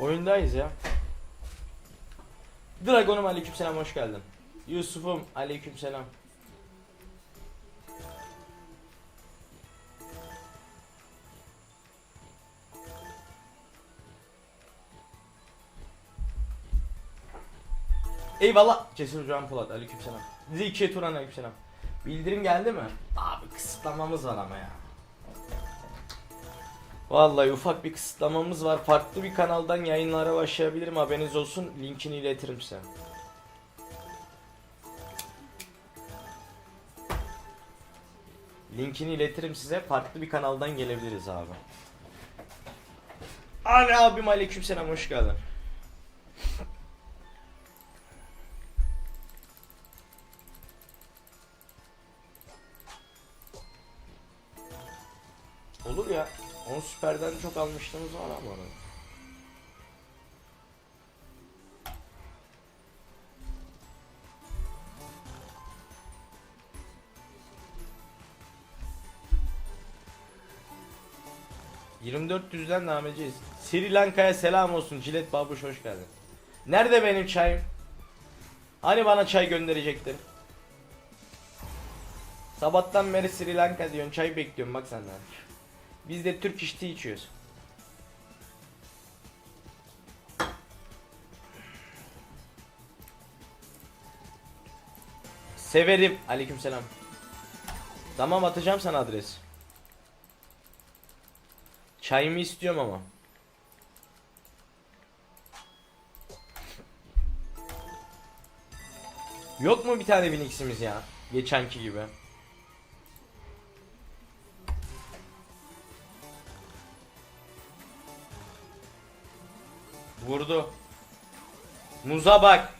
Oyundayız ya. Dragon'um aleykümselam hoş geldin. Yusuf'um aleykümselam. Eyvallah. Cesur Can Polat aleykümselam. Zeki Turan aleykümselam. Bildirim geldi mi? Abi kısıtlamamız var ama ya. Vallahi ufak bir kısıtlamamız var. Farklı bir kanaldan yayınlara başlayabilirim haberiniz olsun. Linkini iletirim size. Linkini iletirim size. Farklı bir kanaldan gelebiliriz abi. Ali abim aleykümselam hoş geldin. Süperden çok almışlığımız var ama. onun. ...24 düzden devam edeceğiz. Sri Lanka'ya selam olsun. Cilet Babuş hoş geldin. Nerede benim çayım? Hani bana çay gönderecektin? Sabahtan beri Sri Lanka diyorsun. Çay bekliyorum bak senden. Biz de Türk tea içiyoruz. Severim. Aleykümselam. Tamam atacağım sana adres. Çayımı istiyorum ama. Yok mu bir tane Winx'imiz ya? Geçenki gibi. Vurdu. Muza bak.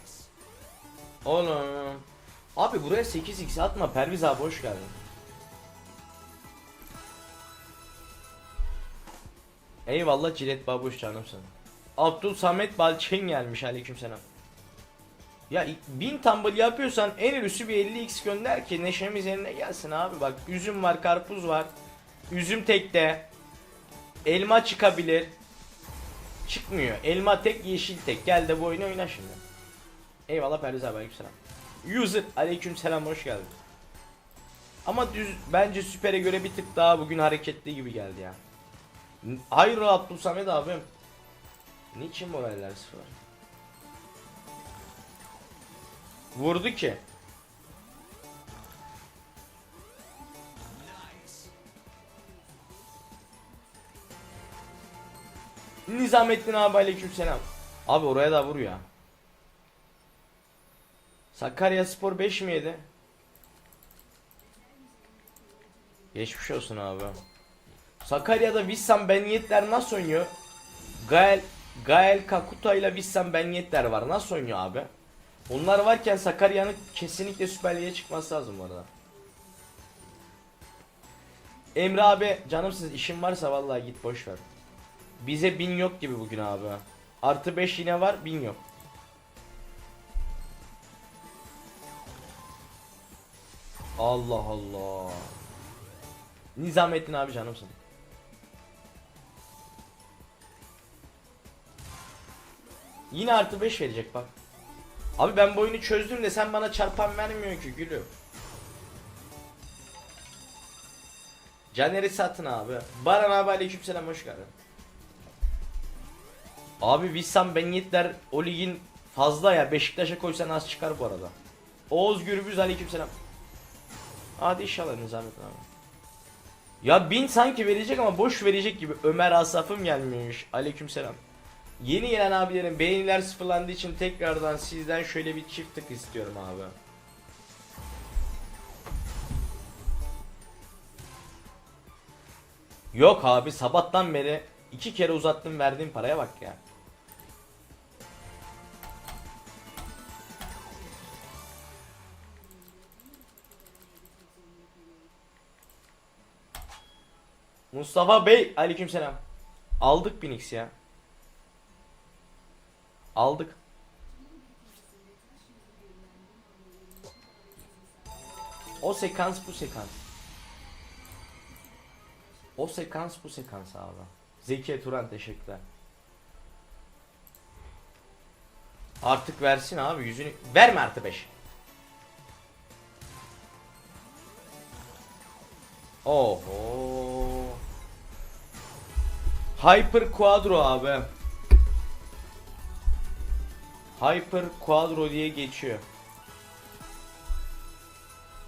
Oğlum. Abi buraya 8x atma Perviz abi hoş geldin. Eyvallah Cilet Babuş canımsın. Abdul Samet Balçen gelmiş aleykümselam. Ya 1000 tumble yapıyorsan en üstü bir 50x gönder ki neşemiz yerine gelsin abi bak üzüm var karpuz var üzüm tekte elma çıkabilir çıkmıyor. Elma tek yeşil tek. Gel de bu oyunu oyna şimdi. Eyvallah Perdiz abi aleykümselam. User aleykümselam hoş geldin. Ama düz bence süpere göre bir tık daha bugün hareketli gibi geldi ya. Hayır Abdul Samet abim niçin moraller sıfır? Vurdu ki. Nizamettin abi aleykümselam. Abi oraya da vur ya. Sakarya Spor 5 mi yedi? Geçmiş olsun abi. Sakarya'da Wissam Ben Yedder nasıl oynuyor? Gael Gael Kakuta ile Wissam Ben Yedder var. Nasıl oynuyor abi? Onlar varken Sakarya'nın kesinlikle Süper Lig'e çıkması lazım bu arada. Emre abi canım siz işin varsa vallahi git boş ver. Bize bin yok gibi bugün abi. Artı 5 yine var bin yok. Allah Allah. Nizamettin abi canımsın. Yine artı 5 verecek bak. Abi ben bu oyunu çözdüm de sen bana çarpan vermiyor ki gülüm. Caner'i satın abi. Baran abi aleykümselam hoş geldin. Abi Wissam Ben Yedder o ligin fazla ya Beşiktaş'a koysan az çıkar bu arada. Oğuz Gürbüz aleykümselam. Hadi inşallah Nizamettin abi. Ya bin sanki verecek ama boş verecek gibi. Ömer Asaf'ım gelmiş. Aleykümselam. Yeni gelen abilerin beğeniler sıfırlandığı için tekrardan sizden şöyle bir çift tık istiyorum abi. Yok abi sabahtan beri iki kere uzattım verdiğim paraya bak ya. Mustafa Bey aleykümselam. Aldık Binix ya. Aldık. O sekans bu sekans. O sekans bu sekans abi. Zeki Turan teşekkürler. Artık versin abi yüzünü. Verme artı 5. Oho. Hyper Quadro abi. Hyper Quadro diye geçiyor.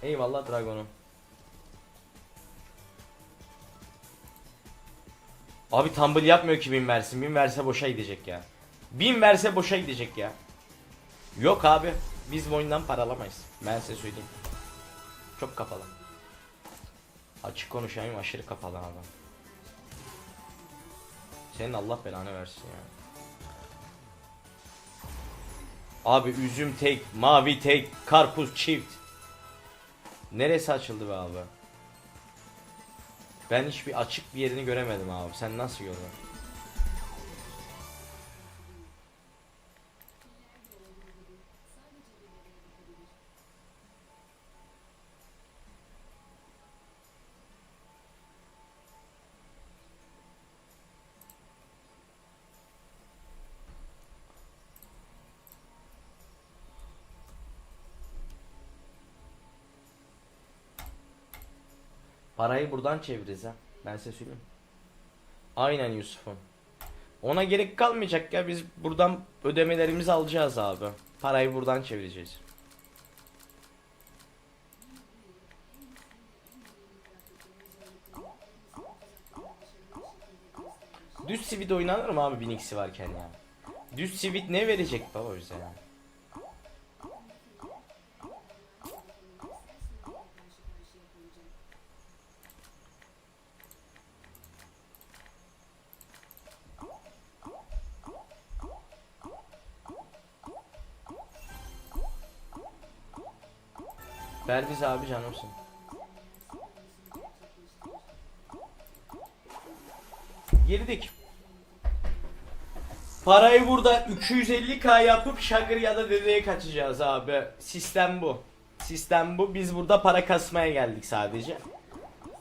Eyvallah Dragon'um. Abi tumble yapmıyor ki bin versin. Bin verse boşa gidecek ya. Bin verse boşa gidecek ya. Yok abi. Biz bu oyundan para alamayız. Ben size söyleyeyim. Çok kapalı. Açık konuşayım aşırı kapalı abi. Senin Allah belanı versin ya. Abi üzüm tek, mavi tek, karpuz çift. Neresi açıldı be abi? Ben hiçbir açık bir yerini göremedim abi. Sen nasıl gördün? Parayı buradan çeviririz ha. Ben size söyleyeyim. Aynen Yusuf'um. Ona gerek kalmayacak ya biz buradan ödemelerimizi alacağız abi. Parayı buradan çevireceğiz. Düz sivit oynanır mı abi 1000x'i varken ya? Düz sivit ne verecek baba bize ya? Ver bize abi canımsın. Girdik. Parayı burada 250k yapıp şagır ya da dedeye kaçacağız abi. Sistem bu. Sistem bu. Biz burada para kasmaya geldik sadece.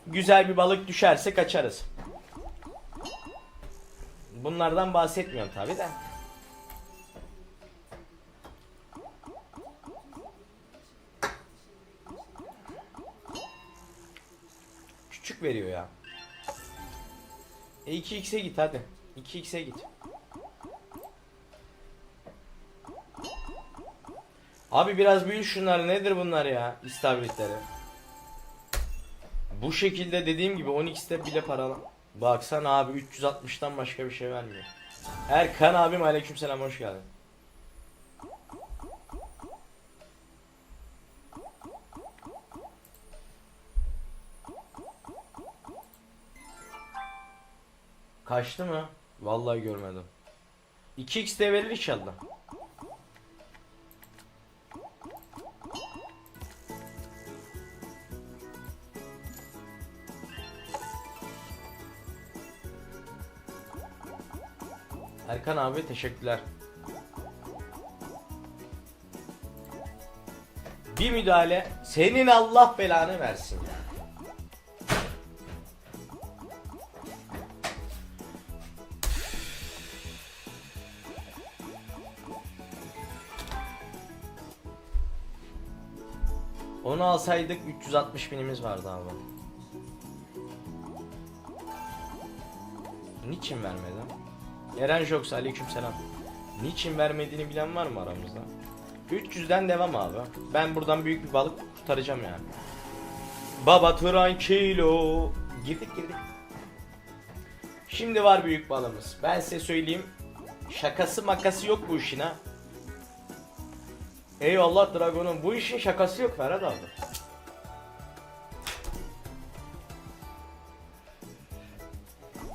Güzel bir balık düşerse kaçarız. Bunlardan bahsetmiyorum tabi de. Veriyor ya. E 2x'e git hadi. 2x'e git. Abi biraz büyük şunlar nedir bunlar ya istavritleri. Bu şekilde dediğim gibi 10x'te bile paralı. Baksana abi 360'tan başka bir şey vermiyor. Erkan abim aleykümselam hoş geldin. Kaçtı mı? Vallahi görmedim. 2x de verir inşallah. Erkan abi teşekkürler. Bir müdahale senin Allah belanı versin Onu alsaydık 360 binimiz vardı abi. Niçin vermedi? Eren Jox aleykümselam. Niçin vermediğini bilen var mı aramızda? 300'den devam abi. Ben buradan büyük bir balık kurtaracağım yani. Baba tranquilo. Girdik girdik. Şimdi var büyük balımız. Ben size söyleyeyim. Şakası makası yok bu işin ha. Eyvallah Dragon'um. Bu işin şakası yok Ferhat abi.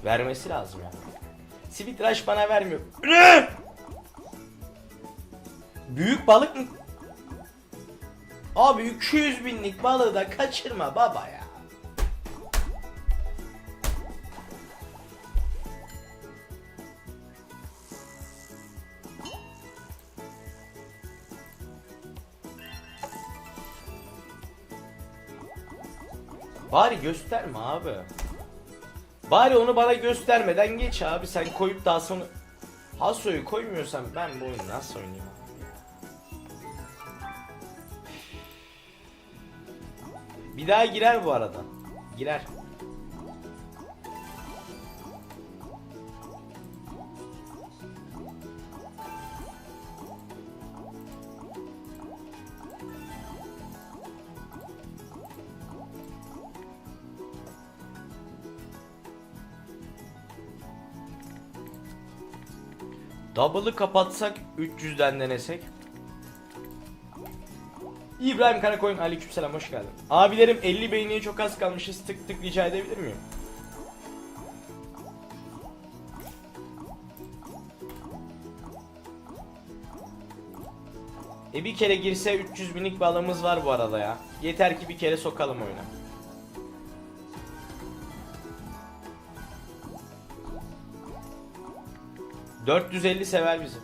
Vermesi lazım yani. Sweet bana vermiyor. Büyük balık mı? Abi 200 binlik balığı da kaçırma baba ya. Bari gösterme abi. Bari onu bana göstermeden geç abi. Sen koyup daha sonra... Haso'yu koymuyorsan ben bu oyunu nasıl oynayayım abi? Bir daha girer bu arada. Girer. Double'ı kapatsak 300'den denesek. İbrahim Karakoyun aleykümselam hoş geldin. Abilerim 50 beğeniye çok az kalmışız tık tık rica edebilir miyim? E bir kere girse 300 binlik balımız var bu arada ya. Yeter ki bir kere sokalım oyuna. ...450 sever bizi.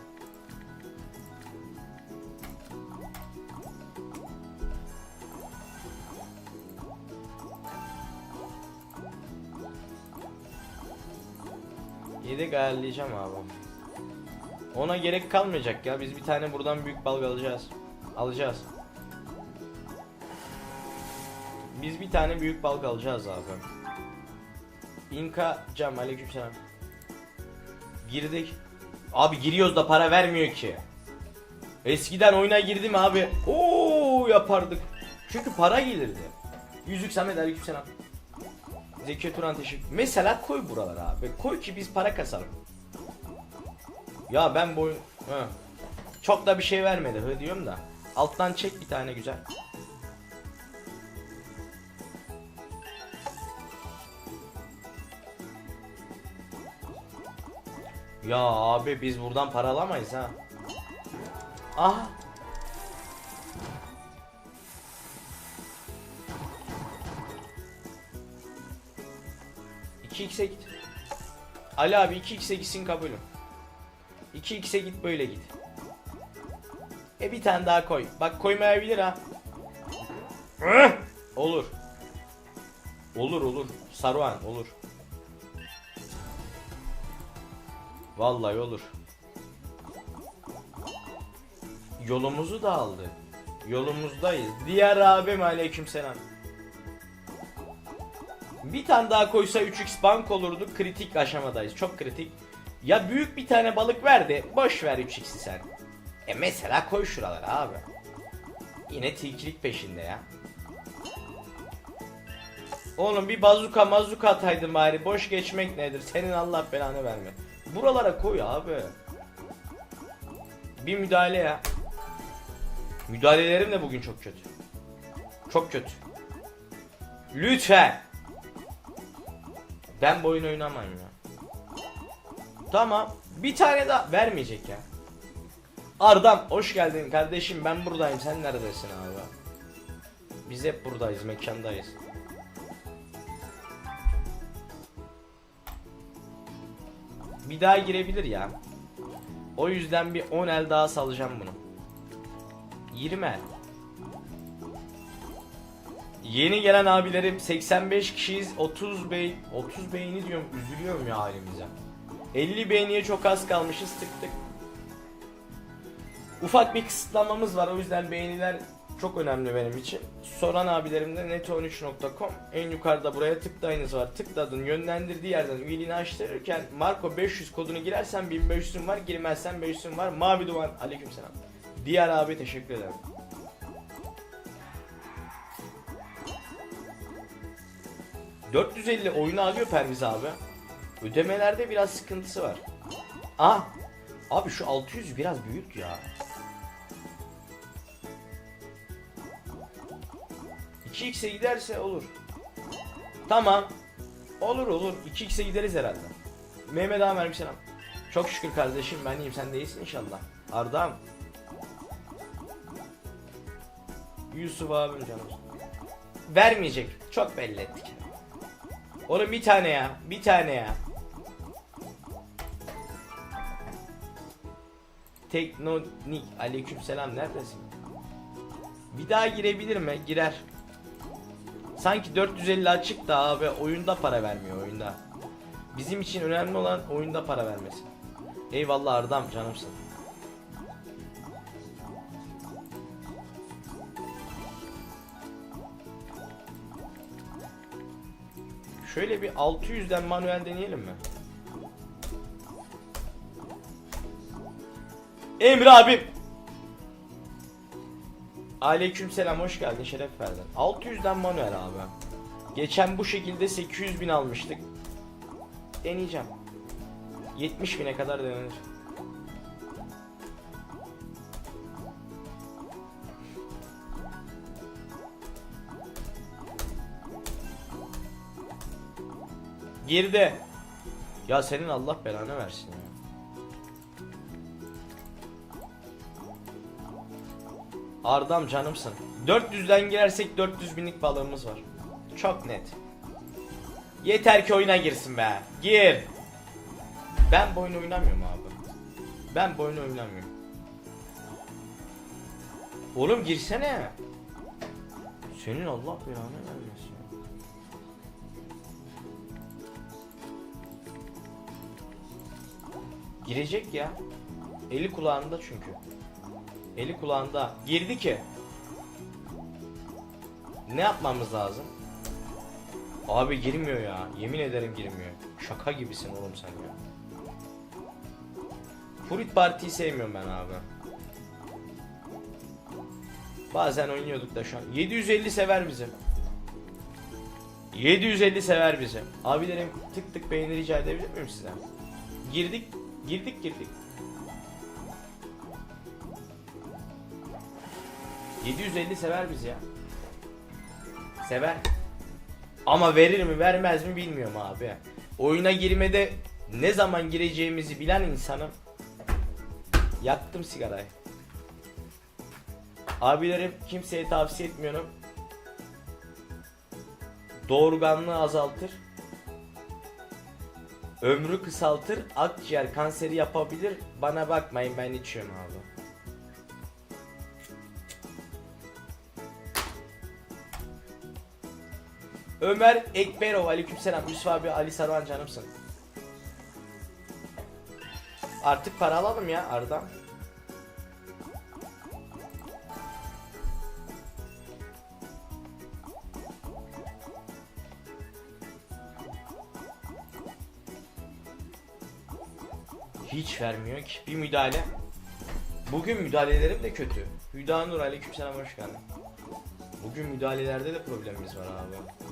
Yedek ayarlayacağım abi. Ona gerek kalmayacak ya. Biz bir tane buradan büyük balga alacağız. Alacağız. Biz bir tane büyük balga alacağız abi. İnka Cam aleykümselam. Girdik. Abi giriyoruz da para vermiyor ki. Eskiden oyuna girdim abi. Oo yapardık. Çünkü para gelirdi. Yüzük Samet aleykümselam. Zeki Turan teşekkür. Mesela koy buralara abi. Koy ki biz para kasalım. Ya ben boyun... Çok da bir şey vermedi hı diyorum da. Alttan çek bir tane güzel. Ya abi biz buradan para alamayız ha. Ah. İki x'e git. Ali abi 2x'e gitsin kabulüm. 2x'e git böyle git. E bir tane daha koy. Bak koymayabilir ha. Olur. Olur olur. Saruhan olur. Vallahi olur. Yolumuzu da aldı. Yolumuzdayız. Diğer abim aleykümselam. Bir tane daha koysa 3x bank olurdu. Kritik aşamadayız. Çok kritik. Ya büyük bir tane balık ver de boş ver 3x'i sen. E mesela koy şuralara abi. Yine tilkilik peşinde ya. Oğlum bir bazuka mazuka ataydın bari. Boş geçmek nedir? Senin Allah belanı verme. Buralara koy abi. Bir müdahale ya. Müdahalelerim de bugün çok kötü. Çok kötü. Lütfen. Ben bu oyun oynamam ya. Tamam. Bir tane daha vermeyecek ya. Ardam hoş geldin kardeşim ben buradayım sen neredesin abi? Biz hep buradayız mekandayız. Bir daha girebilir ya. O yüzden bir 10 el daha salacağım bunu. 20 el. Yeni gelen abilerim 85 kişiyiz 30 bey 30 beğeni diyorum üzülüyorum ya halimize. 50 beğeniye çok az kalmışız tık tık. Ufak bir kısıtlamamız var o yüzden beğeniler çok önemli benim için. Soran abilerim de neto13.com en yukarıda buraya tıklayınız var. Tıkladın yönlendirdiği yerden üyeliğini açtırırken Marco 500 kodunu girersen 1500'ün var girmezsen 500'ün var. Mavi duvar aleykümselam. Diğer abi teşekkür ederim. ...450 oyunu alıyor Perviz abi. Ödemelerde biraz sıkıntısı var. Ah! Abi şu 600 biraz büyük ya. 2x'e giderse olur. Tamam. Olur olur. 2x'e gideriz herhalde. Mehmet Ağa selam. Çok şükür kardeşim ben iyiyim sen de iyisin inşallah. Arda'm. Yusuf abim canım. Vermeyecek. Çok belli ettik. Oğlum bir tane ya. Bir tane ya. Teknonik aleykümselam neredesin? Bir daha girebilir mi? Girer. Sanki 450 açık da abi oyunda para vermiyor oyunda. Bizim için önemli olan oyunda para vermesi. Eyvallah Ardam canımsın. Şöyle bir 600'den manuel deneyelim mi? Emre abim. Aleykümselam hoş geldin şeref verdin. 600'den manuel abi. Geçen bu şekilde 800 bin almıştık. Deneyeceğim. 70 bine kadar denenir. Girdi. Ya senin Allah belanı versin ya. Ardam canımsın. 400'den girersek 400 binlik balığımız var. Çok net. Yeter ki oyuna girsin be. Gir. Ben bu oyunu oynamıyorum abi. Ben bu oyunu oynamıyorum. Oğlum girsene. Senin Allah belanı vermesin. Girecek ya. Eli kulağında çünkü. Eli kulağında. Girdi ki. Ne yapmamız lazım? Abi girmiyor ya. Yemin ederim girmiyor. Şaka gibisin oğlum sen ya. Fruit Party'yi sevmiyorum ben abi. Bazen oynuyorduk da şu an. 750 sever bizi. 750 sever bizi. Abilerim tık tık beğeni rica edebilir miyim size? Girdik, girdik, girdik. 750 sever bizi ya. Sever. Ama verir mi vermez mi bilmiyorum abi. Oyuna girmede ne zaman gireceğimizi bilen insanım. Yaktım sigarayı. Abilerim kimseye tavsiye etmiyorum. Doğurganlığı azaltır. Ömrü kısaltır. Akciğer kanseri yapabilir. Bana bakmayın ben içiyorum abi. Ömer Ekberov aleykümselam Yusuf abi Ali Saruhan canımsın. Artık para alalım ya Arda. Hiç vermiyor ki. Bir müdahale. Bugün müdahalelerim de kötü. Hüda Nur aleykümselam hoş geldin. Bugün müdahalelerde de problemimiz var abi.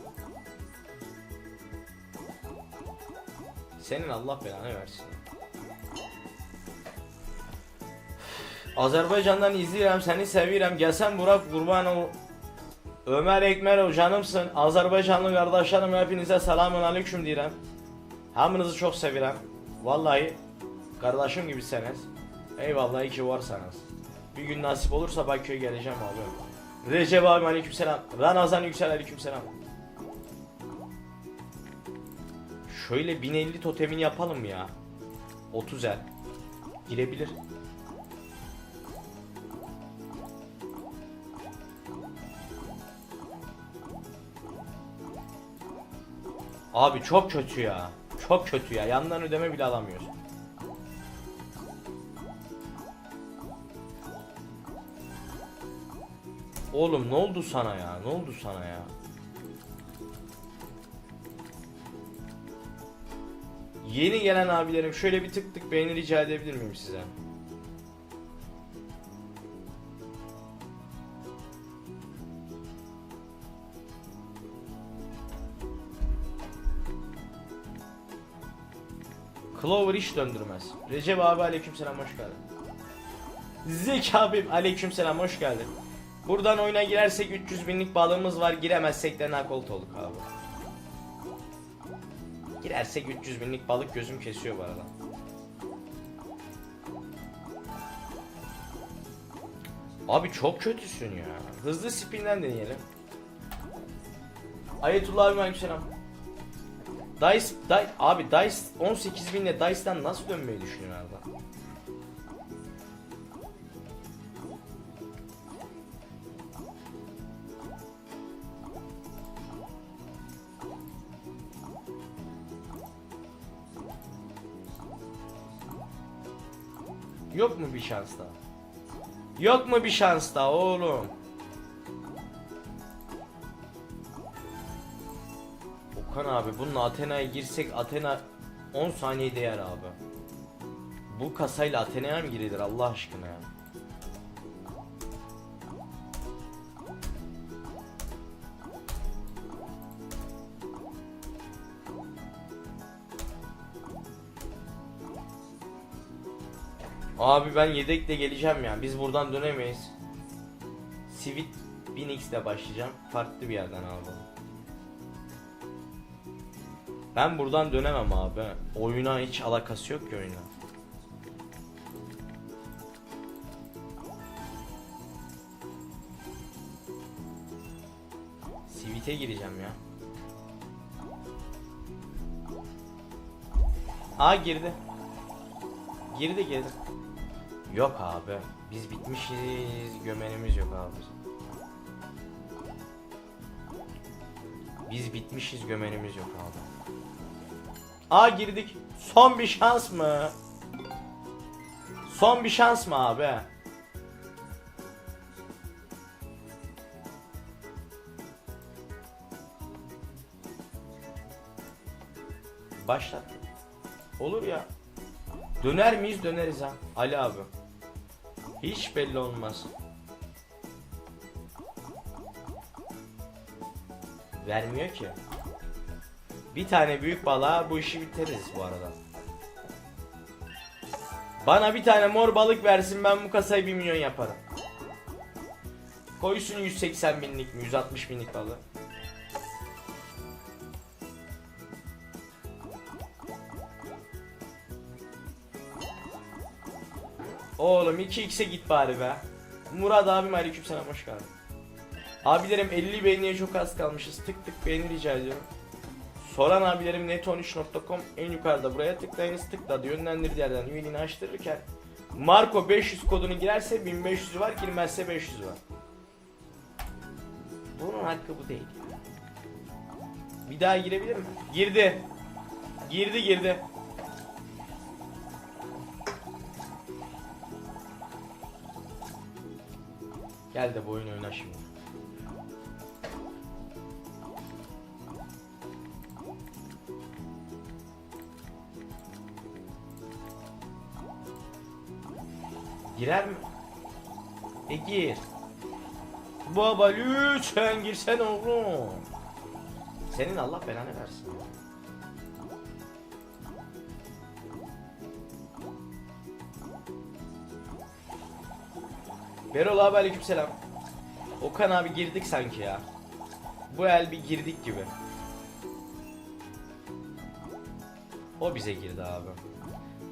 Senin Allah belanı versin. Azerbaycan'dan izliyorum seni seviyorum. Gelsen Burak kurban ol. Ömer Ekmerov canımsın. Azerbaycanlı kardeşlerim hepinize selamun aleyküm diyorum. Hamınızı çok seviyorum. Vallahi kardeşim gibisiniz. Eyvallah iyi ki varsanız. Bir gün nasip olursa Bakü'ye geleceğim abi. Recep abi aleykümselam. Ramazan Yüksel aleykümselam. Şöyle 1050 totemini yapalım ya. 30 el. Girebilir. Abi çok kötü ya. Çok kötü ya. Yandan ödeme bile alamıyoruz. Oğlum ne oldu sana ya? Ne oldu sana ya? Yeni gelen abilerim şöyle bir tık tık beğeni rica edebilir miyim size? Clover iş döndürmez. Recep abi aleykümselam hoş geldin. Zeki abim aleykümselam hoş geldin. Buradan oyuna girersek 300 binlik balığımız var. Giremezsek de nakolt olduk abi. Girersek 300 binlik balık gözüm kesiyor bu arada. Abi çok kötüsün ya. Hızlı spinden deneyelim. Ayetullah abi aleykümselam. Dice, Dice, abi Dice 18 binle Dice'dan nasıl dönmeyi düşünüyor arada? Yok mu bir şans daha? Yok mu bir şans daha oğlum? Okan abi bununla Athena'ya girsek Athena 10 saniye değer abi. Bu kasayla Athena'ya mı girilir Allah aşkına ya? Abi ben yedekle geleceğim ya. Biz buradan dönemeyiz. Sivit 1000x ile başlayacağım. Farklı bir yerden abi. Ben buradan dönemem abi. Oyuna hiç alakası yok ki oyuna. Sivit'e gireceğim ya. Aa girdi. Girdi girdi. Yok abi. Biz bitmişiz. Gömenimiz yok abi. Biz bitmişiz. Gömenimiz yok abi. Aa girdik. Son bir şans mı? Son bir şans mı abi? Başlat. Olur ya. Döner miyiz döneriz ha. Ali abi. Hiç belli olmaz. Vermiyor ki. Bir tane büyük balığa bu işi biteriz bu arada. Bana bir tane mor balık versin ben bu kasayı 1 milyon yaparım. Koysun 180 binlik mi 160 binlik balığı. Oğlum 2x'e git bari be. Murat abim aleykümselam hoş geldin. Abilerim 50 beğeniye çok az kalmışız. Tık tık beğeni rica ediyorum. Soran abilerim net13.com en yukarıda buraya tıklayınız tıkladı yönlendirdiği yerden üyeliğini açtırırken Marco 500 kodunu girerse 1500 var girmezse 500 var. Bunun hakkı bu değil. Bir daha girebilir mi? Girdi. Girdi girdi. Gel de bu oyunu oyna şimdi. Girer mi? E gir. Baba lütfen girsen oğlum. Senin Allah belanı versin. Berol abi aleykümselam. Okan abi girdik sanki ya. Bu el bir girdik gibi. O bize girdi abi.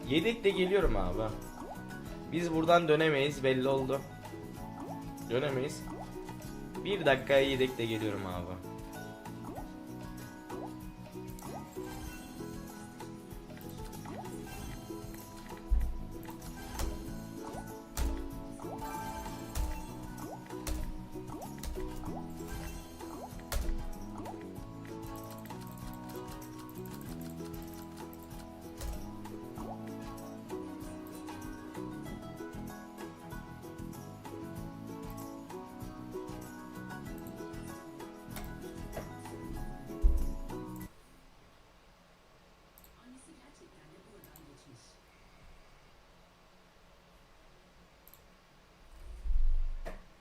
Yedekle geliyorum abi. Biz buradan dönemeyiz belli oldu. Dönemeyiz. Bir dakikaya yedekle geliyorum abi.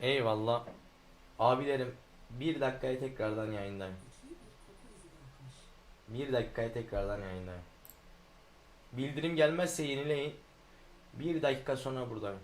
Eyvallah. Abilerim bir dakikaya tekrardan yayındayım. Bir dakikaya tekrardan yayındayım. Bildirim gelmezse yenileyin. Bir dakika sonra buradayım.